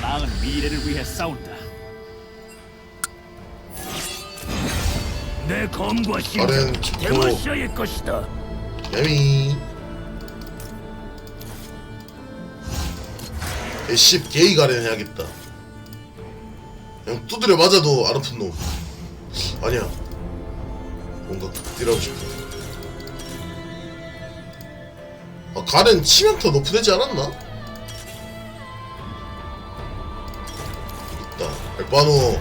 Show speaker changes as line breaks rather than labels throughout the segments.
더 나은 미래를 위해 싸운다.
내 검과 심장
가렌 죽고
데마시아의 것이다.
야미 애씹 게이 가렌 해야겠다 그냥 두드려 맞아도 안 아픈 놈 아니야 뭔가 극딜하고 싶다 아 가렌 치명 더 높여되지 않았나? 바노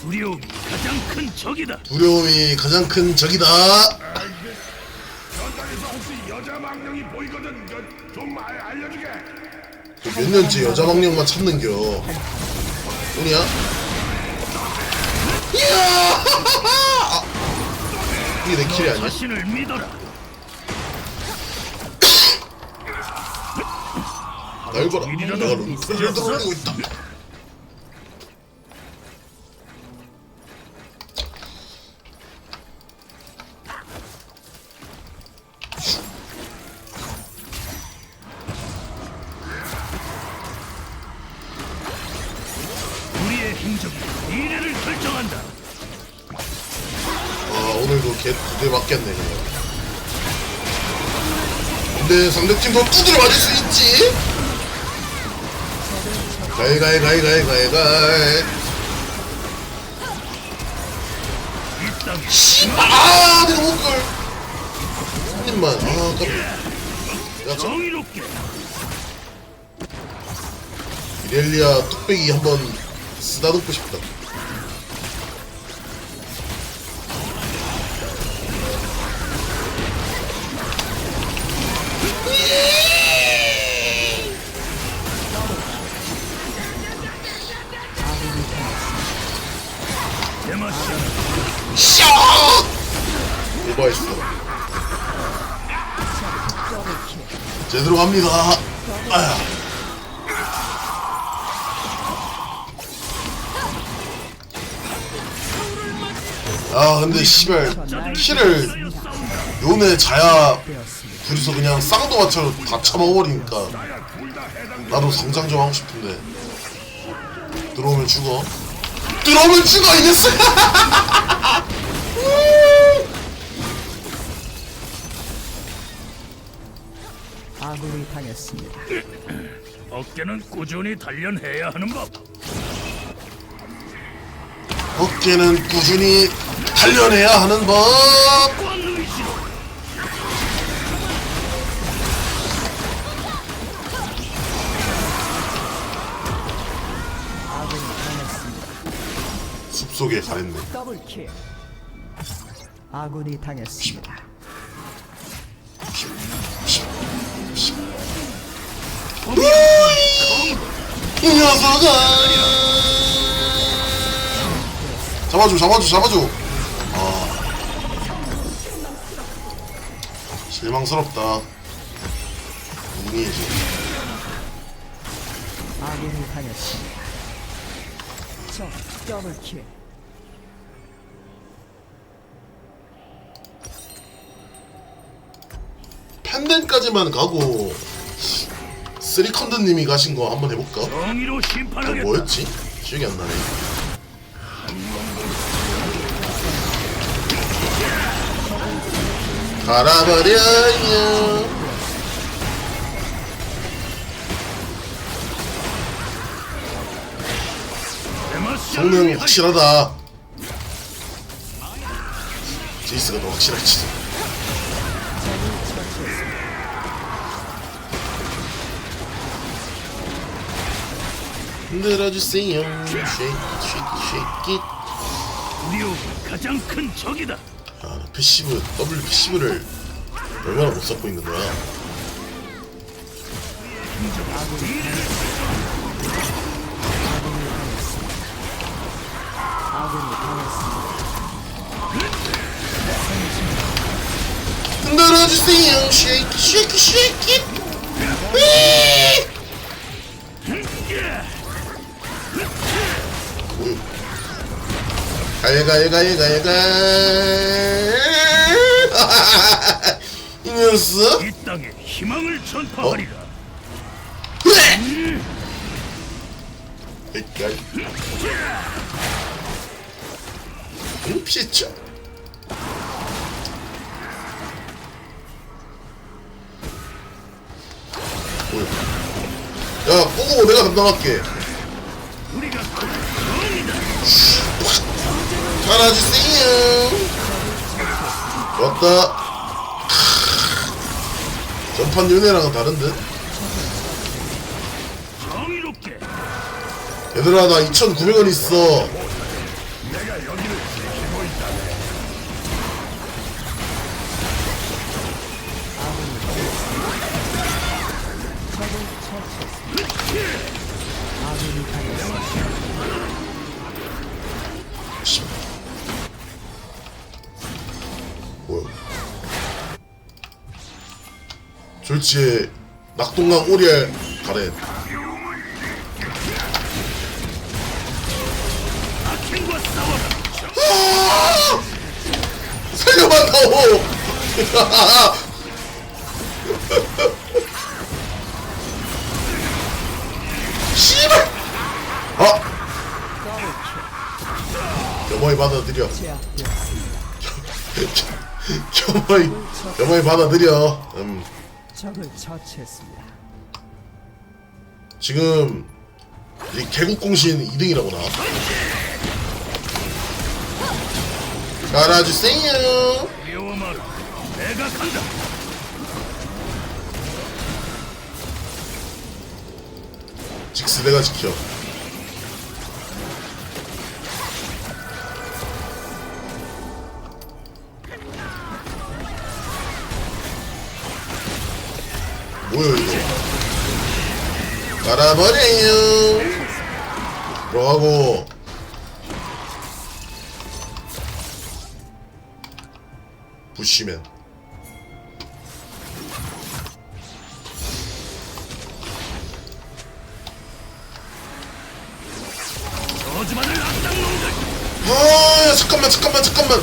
두려움이 가장 큰 적이다.
두려움이 가장 큰 적이다.
전장에서 혹시 여자 망령이 보이거든. 그, 좀 알, 알려주게.
몇 년째 여자 망령만 찾는겨 뭐냐? 이야! 아, 이게 내 킬이 아니야?
자신을 믿어라.
날 봐라 내가 롱크를 들어올리고 있다 두대 맞겠네 그냥. 근데 상대팀도 두드려 맞을 수 있지? 가이 가이 가이 가이 가이 가이. 이땅아 내가 못걸 한 입만 아깜 야, 저
정의롭게
이렐리아 뚝배기 한번 쓰다듬고 싶다 샤! 오버했어. 제대로 갑니다. 아 근데 씨발 키를 요네 자야 둘이서 그냥 쌍도마처럼 다 참아버리니까 나도 성장 좀 하고 싶은데 들어오면 죽어 들어오면 죽어 이 녀석
아군이 당했습니다.
어깨는 꾸준히 단련해야 하는 법.
어깨는 꾸준히 단련해야 하는 법. 숲속에 가랬네.
더블킬. 아군이 당했습니다.
이 녀석아. 잡아줘, 잡아줘, 잡아줘. 아. 실망스럽다. 누구니지?
아군이 당했습니다. 적 더블킬.
팬덴까지만 가고 쓰리컨드님이 가신 거 한번 해볼까?
정의로
그
심판하겠다.
뭐였지? 기억이 안 나네. 갈아버려 요. 성능
위하여
확실하다. 제이스가 더 확실하지. 흔들어주세요. 쉐이키.
두려움이 가장 큰 적이다.
아, 나 패시브, W 패시브를 얼마나 못 잡고 있는 거야?
당했습니다.
흔들어주세요. 쉐이키, 쉐이키, 쉐이키. 갈갈갈갈갈 이 녀석
이 땅에 희망을 전파하리라.
백 피했죠? 야 꼬고 내가
정이다.
잘해주세요 좋았다. 전판 연애랑은 다른 듯.
정의롭게
얘들아 나 2,900원 있어 졸지에 낙동강 오리알 가래. 아! 살려만다오 씨발 아 겸허히 받아들여. 겸허히 겸허히 받아들여 음
적을 처치했습니다.
지금 이 개국공신 2등이라고 나 깔아주세요
마라. 내가 간다.
직스 내가 지켜 부시맨
저주받을 악당놈들.
아, 야, 잠깐만, 잠깐만, 잠깐만.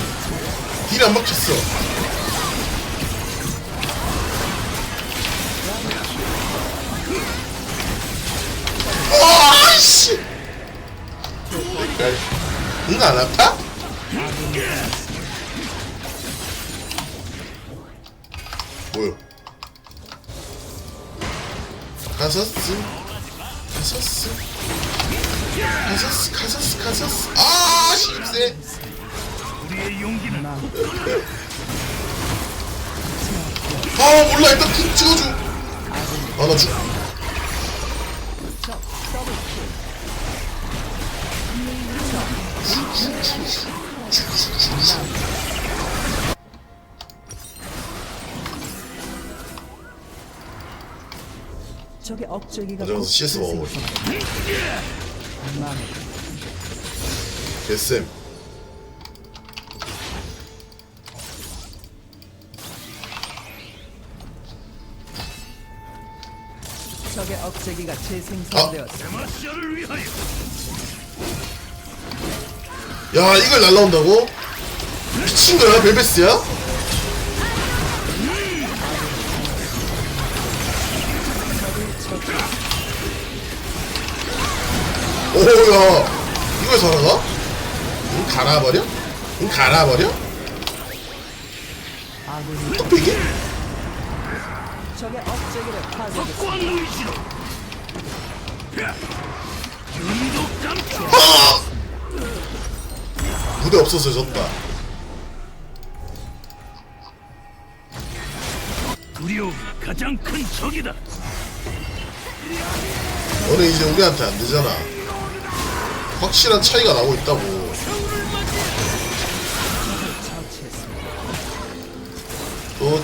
딜이 안 막혔어. 응, 안 아파? 뭐야? 가서스, 가서스. 가서스 가서스 가서스 아 십세 아 몰라 일단 푹 찍어줘 아나 죽.
적의 억제기가
맞아, CS.
마음
개쌤
적의 억제기가.
데마시아를 위하여.
야 이걸 날라온다고? 미친 거야 벨베스야? 오야 이걸 살아가? 응 갈아버려? 응 갈아버려? 뚝배기?
적의 억제기를 파괴했습니다.
확고한 의지로. 야, 윤도 깜짝.
아! 무대 없어서 졌다
두려움이 가장 큰 적이다.
너는 이제 우리한테 안 되잖아 확실한 차이가 나고 있다고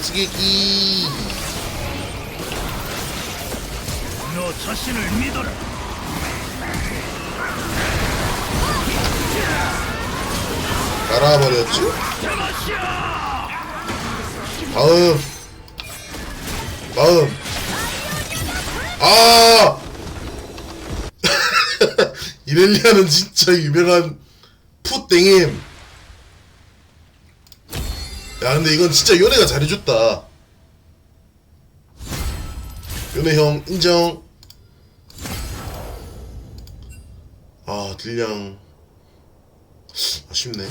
찌개기
너 자신을 믿어라.
갈아버렸지?
데마시아.
다음. 다음. 아! 이렐리아는 진짜 유명한 푸땡임. 야 근데 이건 진짜 요네가 잘해줬다. 요네 형 인정. 아 딜량 아쉽네